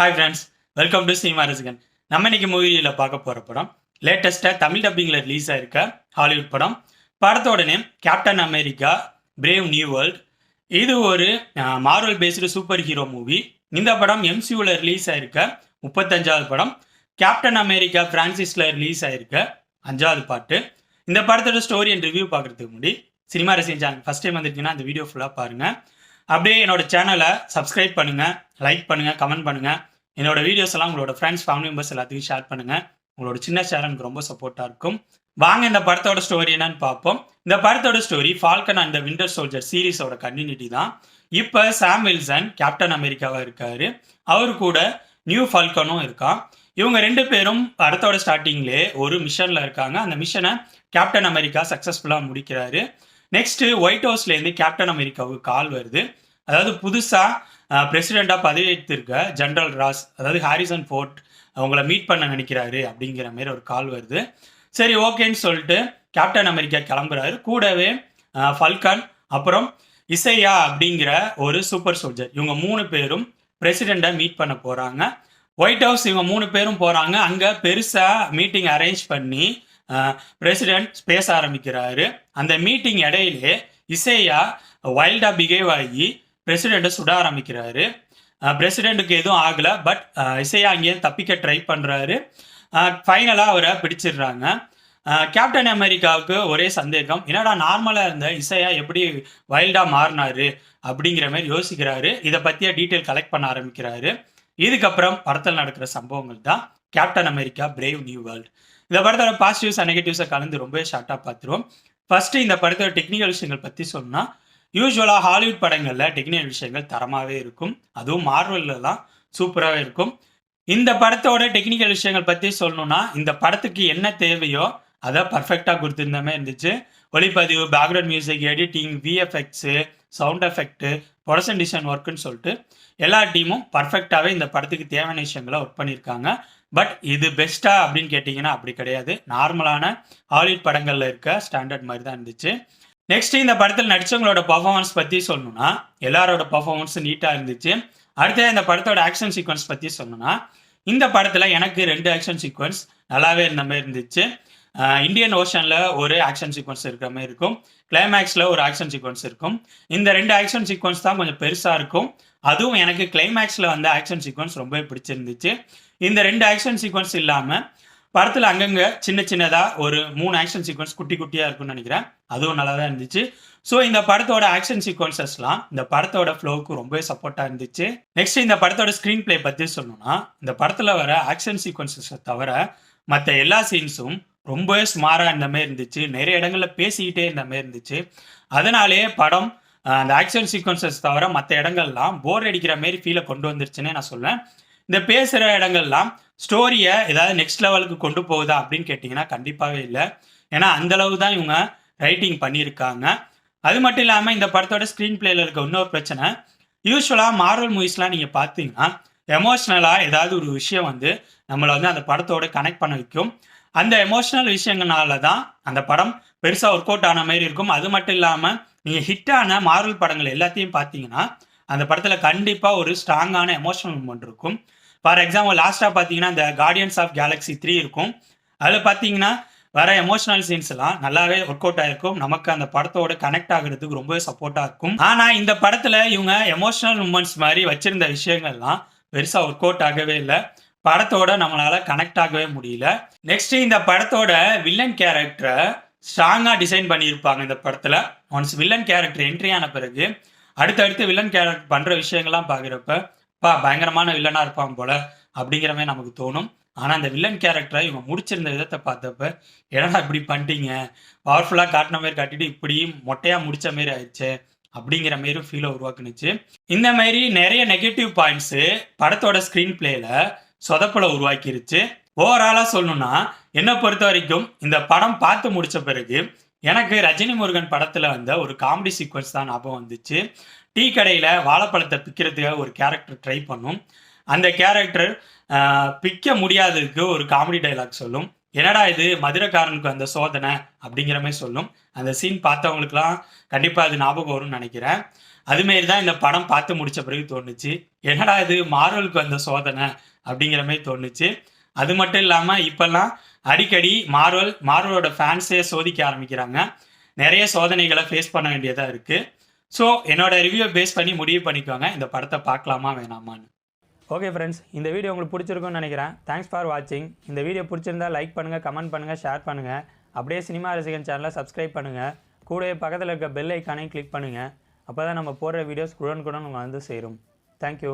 Hi friends welcome to cinema ரசிகன் நம்ம இன்னைக்கு மூவியில் பார்க்க போகிற படம் லேட்டஸ்ட்டாக தமிழ் டப்பிங்கில் ரிலீஸ் ஆயிருக்க ஹாலிவுட் படம். படத்தோட name Captain America Brave New World இது ஒரு Marvel based super hero movie இந்த படம் எம்சியூவில் ரிலீஸ் ஆயிருக்க முப்பத்தஞ்சாவது படம். கேப்டன் அமெரிக்கா பிரான்சிஸில் ரிலீஸ் ஆயிருக்க அஞ்சாவது பாட்டு. இந்த படத்தோட ஸ்டோரி அண்ட் ரிவ்யூ பார்க்குறதுக்கு முன்னாடி சினிமா ரசிகன் சேனல் ஃபஸ்ட் டைம் வந்திருக்கீங்கன்னா அந்த வீடியோ ஃபுல்லாக பாருங்கள் அப்படியே என்னோட சேனலை சப்ஸ்கிரைப் பண்ணுங்கள் லைக் பண்ணுங்கள் கமெண்ட் பண்ணுங்கள் என்னோட வீடியோஸ் எல்லாம் உங்களோட ஃப்ரெண்ட்ஸ் ஃபேமிலி மெம்பர்ஸ் எல்லாத்துக்கும் ஷேர் பண்ணுங்கள் உங்களோட சின்ன ஷேர் எனக்கு ரொம்ப சப்போர்ட்டாக இருக்கும். வாங்க இந்த படத்தோட ஸ்டோரி என்னன்னு பார்ப்போம். இந்த படத்தோட story Falcon and Winter Soldier சீரிஸோட continuity தான். இப்போ சாம் வில்சன் கேப்டன் அமெரிக்காவாக இருக்காரு. அவர் கூட நியூ ஃபால்கனும் இருக்கான். இவங்க ரெண்டு பேரும் படத்தோட ஸ்டார்டிங்லேயே ஒரு மிஷனில் இருக்காங்க. அந்த மிஷனை கேப்டன் அமெரிக்கா சக்ஸஸ்ஃபுல்லாக முடிக்கிறாரு. நெக்ஸ்ட்டு ஒயிட் ஹவுஸ்லேருந்து கேப்டன் அமெரிக்காவுக்கு கால் வருது. அதாவது புதுசாக பிரசிடெண்ட்டாக பதவியேற்றிருக்க ஜென்ரல் ராஸ் அதாவது ஹாரிசன் ஃபோர்ட் அவங்கள மீட் பண்ண நினைக்கிறாரு அப்படிங்கிற மாதிரி ஒரு கால் வருது. சரி ஓகேன்னு சொல்லிட்டு கேப்டன் அமெரிக்கா கிளம்புறாரு. கூடவே ஃபல்கான் அப்புறம் இசையா அப்படிங்கிற ஒரு சூப்பர் சோல்ஜர் இவங்க மூணு பேரும் பிரசிடெண்ட்டை மீட் பண்ண போகிறாங்க ஒயிட் ஹவுஸ் இவங்க மூணு பேரும் போகிறாங்க அங்கே பெருசாக மீட்டிங் அரேஞ்ச் பண்ணி பிரசிடென்ட் பேச ஆரம்பிக்கிறாரு. அந்த மீட்டிங் இடையிலே இசையா வைல்டாக பிஹேவ் ஆகி பிரசிடெண்ட்டை சுட ஆரம்பிக்கிறாரு. பிரசிடெண்ட்டுக்கு எதுவும் ஆகலை பட் இசையா அங்கேயே தப்பிக்க ட்ரை பண்ணுறாரு ஃபைனலாக அவரை பிடிச்சிடுறாங்க. கேப்டன் அமெரிக்காவுக்கு ஒரே சந்தேகம் என்னடா நார்மலாக இருந்த இசையா எப்படி வைல்டாக மாறினாரு அப்படிங்கிற மாதிரி யோசிக்கிறாரு. இதை பற்றிய டீட்டெயில் கலெக்ட் பண்ண ஆரம்பிக்கிறாரு. இதுக்கப்புறம் படத்தில் நடக்கிற சம்பவங்கள் தான் Captain America Brave New World இந்த படத்தோட பாசிட்டிவ்ஸ் அண்ட் நெகட்டிவ்ஸை கலந்து ரொம்பவே ஷார்ட்டாக பார்த்துருவோம். ஃபஸ்ட்டு இந்த படத்தோட டெக்னிக்கல் விஷயங்கள் பற்றி சொன்னால் யூஸ்வலாக ஹாலிவுட் படங்களில் டெக்னிக்கல் விஷயங்கள் தரமாகவே இருக்கும். அதுவும் மார்வல்லாம் சூப்பராகவே இருக்கும். இந்த படத்தோட டெக்னிக்கல் விஷயங்கள் பற்றி சொல்லணும்னா இந்த படத்துக்கு என்ன தேவையோ அதை பர்ஃபெக்டாக கொடுத்துருந்த மாதிரி இருந்துச்சு. ஒளிப்பதிவு background music editing VFX sound effect production design ஒர்க்குன்னு சொல்லிட்டு எல்லா டீமும் பர்ஃபெக்டாகவே இந்த படத்துக்கு தேவையான விஷயங்களை ஒர்க் பண்ணியிருக்காங்க. பட் இது பெஸ்ட்டா அப்படின்னு கேட்டிங்கன்னா அப்படி கிடையாது. நார்மலான ஹாலிவுட் படங்களில் இருக்க ஸ்டாண்டர்ட் மாதிரி தான் இருந்துச்சு. நெக்ஸ்ட் இந்த படத்தில் நடித்தவங்களோட பர்ஃபார்மன்ஸ் பற்றி சொல்லணும்னா எல்லாரோட பர்ஃபார்மன்ஸ் நீட்டாக இருந்துச்சு. அடுத்து இந்த படத்தோட ஆக்ஷன் சீக்வன்ஸ் பற்றி சொல்லணும்னா இந்த படத்தில் எனக்கு ரெண்டு ஆக்ஷன் சீக்வன்ஸ் நல்லாவே இருந்த மாதிரி இருந்துச்சு. இந்தியன் ஓஷனில் ஒரு ஆக்ஷன் சீக்வன்ஸ் இருக்கிற மாதிரி இருக்கும். கிளைமேக்ஸில் ஒரு ஆக்ஷன் சீக்வன்ஸ் இருக்கும். இந்த ரெண்டு ஆக்ஷன் சீக்வன்ஸ் தான் கொஞ்சம் பெருசாக இருக்கும். அதுவும் எனக்கு கிளைமேக்ஸில் வந்த ஆக்ஷன் சீக்வன்ஸ் ரொம்பவே பிடிச்சிருந்துச்சு. இந்த ரெண்டு ஆக்ஷன் சீக்வன்ஸ் இல்லாமல் படத்தில் அங்கங்கே சின்ன சின்னதாக ஒரு மூணு ஆக்ஷன் சீக்வன்ஸ் குட்டி குட்டியாக இருக்கும்னு நினைக்கிறேன். அதுவும் நல்லா தான் இருந்துச்சு. ஸோ இந்த படத்தோட ஆக்ஷன் சீக்வன்சஸ்லாம் இந்த படத்தோட ஃப்ளோவுக்கு ரொம்பவே சப்போர்ட்டாக இருந்துச்சு. நெக்ஸ்ட் இந்த படத்தோட ஸ்க்ரீன் பிளே பற்றி சொல்லணும்னா இந்த படத்தில் வர ஆக்ஷன் சீக்வன்சஸை தவிர மற்ற எல்லா சீன்ஸும் ரொம்பவே ஸ்மாராக இருந்த மாதிரி இருந்துச்சு. நிறைய இடங்களில் பேசிக்கிட்டே இருந்த மாதிரி இருந்துச்சு. அதனாலே படம் அந்த ஆக்ஷன் சீக்வன்சஸ் தவிர மற்ற இடங்கள்லாம் போர் அடிக்கிற மாரி ஃபீலை கொண்டு வந்துருச்சுன்னே நான் சொல்லுவேன் இந்த பேசுகிற இடங்கள்லாம் ஸ்டோரியை ஏதாவது நெக்ஸ்ட் லெவலுக்கு கொண்டு போகுதா அப்படின்னு கேட்டிங்கன்னா கண்டிப்பாகவே இல்லை. ஏன்னா அந்தளவு தான் இவங்க ரைட்டிங் பண்ணியிருக்காங்க. அது மட்டும் இல்லாமல் இந்த படத்தோட ஸ்க்ரீன் பிளேயில் இருக்க இன்னொரு பிரச்சனை யூஸ்வலாக மார்வல் மூவிஸ்லாம் நீங்கள் பார்த்தீங்கன்னா எமோஷ்னலாக ஏதாவது ஒரு விஷயம் வந்து நம்மளை வந்து அந்த படத்தோட கனெக்ட் பண்ண வைக்கும். அந்த எமோஷ்னல் விஷயங்களால தான் அந்த படம் பெருசாக ஒர்க் அவுட் ஆன மாதிரி இருக்கும். அது மட்டும் இல்லாமல் நீங்கள் ஹிட்டான மார்வல் படங்கள் எல்லாத்தையும் பார்த்தீங்கன்னா அந்த படத்தில் கண்டிப்பாக ஒரு ஸ்ட்ராங்கான எமோஷனல் மூமெண்ட் இருக்கும். ஃபார் எக்ஸாம்பிள் லாஸ்ட்டாக பார்த்தீங்கன்னா இந்த கார்டியன்ஸ் ஆஃப் கேலக்ஸி த்ரீ இருக்கும். அதில் பார்த்தீங்கன்னா வர எமோஷனல் சீன்ஸ் எல்லாம் நல்லாவே ஒர்க் அவுட் ஆயிருக்கும். நமக்கு அந்த படத்தோட கனெக்ட் ஆகுறதுக்கு ரொம்பவே சப்போர்ட்டாக இருக்கும். ஆனால் இந்த படத்தில் இவங்க எமோஷனல் மூமெண்ட்ஸ் மாதிரி வச்சிருந்த விஷயங்கள்லாம் பெருசாக ஒர்க் அவுட் ஆகவே இல்லை. படத்தோட நம்மளால கனெக்ட் ஆகவே முடியல. நெக்ஸ்ட் இந்த படத்தோட வில்லன் கேரக்டரை ஸ்ட்ராங்காக டிசைன் பண்ணியிருப்பாங்க இந்த படத்தில். ஒன்ஸ் வில்லன் கேரக்டர் என்ட்ரி ஆன பிறகு அடுத்தடுத்து வில்லன் கேரக்டர் பண்ணுற விஷயங்கள்லாம் பார்க்குறப்ப பா பயங்கரமான வில்லனாக இருப்பான் போல அப்படிங்கிற மாதிரி நமக்கு தோணும். ஆனால் அந்த வில்லன் கேரக்டரை இவங்க முடிச்சிருந்த விதத்தை பார்த்தப்ப என்னடா இப்படி பண்ணிட்டீங்க? பவர்ஃபுல்லாக காட்டின மாதிரி காட்டிட்டு இப்படியும் மொட்டையாக முடிச்ச மாரி ஆயிடுச்சு? அப்படிங்கிற மாரி ஃபீலை உருவாக்குனுச்சு. இந்த மாதிரி நிறைய நெகட்டிவ் பாயிண்ட்ஸு படத்தோட ஸ்க்ரீன் பிளேல சொதப்பலை உருவாக்கிருச்சு. ஓவராலாக சொல்லணும்னா என்னை பொறுத்த வரைக்கும் இந்த படம் பார்த்து முடிச்ச பிறகு எனக்கு ரஜினி முருகன் படத்தில் வந்த ஒரு காமெடி சீக்வன்ஸ் தான் ஞாபகம் வந்துச்சு. டீ கடையில் வாழைப்பழத்தை பிக்கிறதுக்காக ஒரு கேரக்டர் ட்ரை பண்ணும். அந்த கேரக்டர் பிக்க முடியாததுக்கு ஒரு காமெடி டைலாக் சொல்லும். என்னடா இது மதுரக்காரனுக்கு அந்த சோதனை அப்படிங்கிற மாதிரி சொல்லும். அந்த சீன் பார்த்தவங்களுக்குலாம் கண்டிப்பாக அது ஞாபகம் வரும்னு நினைக்கிறேன். அதுமாரி தான் இந்த படம் பார்த்து முடித்த பிறகு தோணுச்சு. என்னடா இது மார்வலுக்கு வந்த சோதனை அப்படிங்கிற மாதிரி தோணுச்சு. அது மட்டும் இல்லாமல் இப்போல்லாம் அடிக்கடி மார்வல் மார்வலோட ஃபேன்ஸே சோதிக்க ஆரம்பிக்கிறாங்க. நிறைய சோதனைகளை ஃபேஸ் பண்ண வேண்டியதாக இருக்குது ஸோ என்னோட ரிவ்யூவை பேஸ் பண்ணி முடிவு பண்ணிக்கோங்க. இந்த படத்தை பார்க்கலாமா வேணாமான்னு. ஓகே ஃப்ரெண்ட்ஸ் இந்த வீடியோ உங்களுக்கு பிடிச்சிருக்கும்னு நினைக்கிறேன். தேங்க்ஸ் ஃபார் வாட்சிங் இந்த வீடியோ பிடிச்சிருந்தா லைக் பண்ணுங்கள் கமெண்ட் பண்ணுங்கள் ஷேர் பண்ணுங்கள் அப்படியே சினிமா ரசிகன் சேனலை சப்ஸ்கிரைப் பண்ணுங்கள் கூடவே பக்கத்தில் இருக்க பெல் ஐக்கானையும் கிளிக் பண்ணுங்கள் அப்போ தான் நம்ம போடுற வீடியோஸ் குடன் குடன் உங்களை வந்து சேரும். தேங்க்யூ